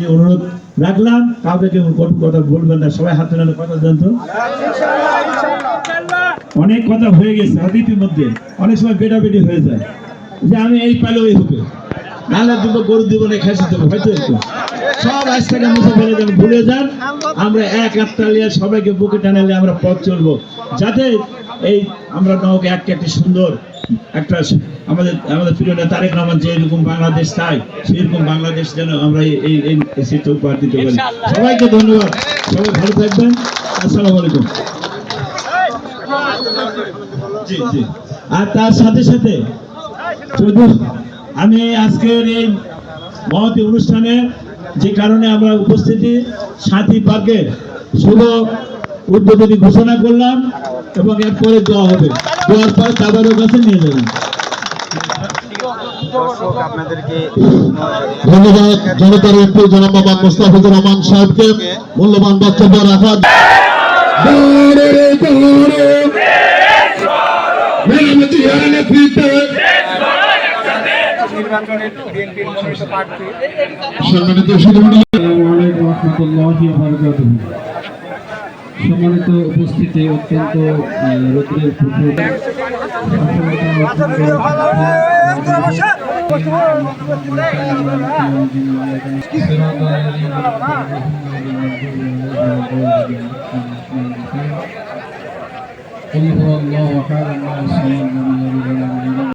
যে অনুরোধ রাখলাম, কাউকে কেউ কটু কথা বলবেন না, সবাই হাতে নামে কথা জানতো। অনেক কথা হয়ে গেছে অতীতের মধ্যে, অনেক সময় বেটাবেটি হয়ে যায়। যে আমি এই পালে ওই হবে। নাহলে দুটো গরু দিব না খেসে দেবো, হয়তো একটু সব আজ থেকে মুছে ফেলে দেবেন ভুলে যান। আমরা এক আত্মা নিয়ে সবাইকে বুকে টানালে আমরা পথ চলবো। যাতে এই আমরা নৌকে একটা একটি সুন্দর একটা আমাদের আমাদের প্রিয় নেতা তারেক রহমান যে এরকম বাংলাদেশ চাই সেরকম বাংলাদেশ যেন আমরা এই এই এই এই উপহার দিতে পারি। সবাইকে ধন্যবাদ। সবাই ভালো থাকবেন। আসসালামু আলাইকুম। জি জি। আর তার সাথে সাথে আমি আজকের এই মহতি অনুষ্ঠানে যে কারণে আমরা উপস্থিতি সাথী পার্কের শুভ উদ্বোধনী ঘোষণা করলাম এবং এরপরে দোয়া হবে। দোয়ার পর তাবারও কাছে নিয়ে যাবেন। ধন্যবাদ জনতার এমপি জনাব মোহাম্মদ মোস্তাফিজুর রহমান সাহেবকে। মূল্যবান বক্তব্য রাখার দৌড়ে রে দৌড়ে মেরামতি আর নেতৃত্বে নির্বাচনের বিএনপির সম্মানিত সম্মানিত উপস্থিতি অত্যন্ত আহ, রৌদ্রের প্রখর قل هو الله احد الله الصمد لم يلد ولم يولد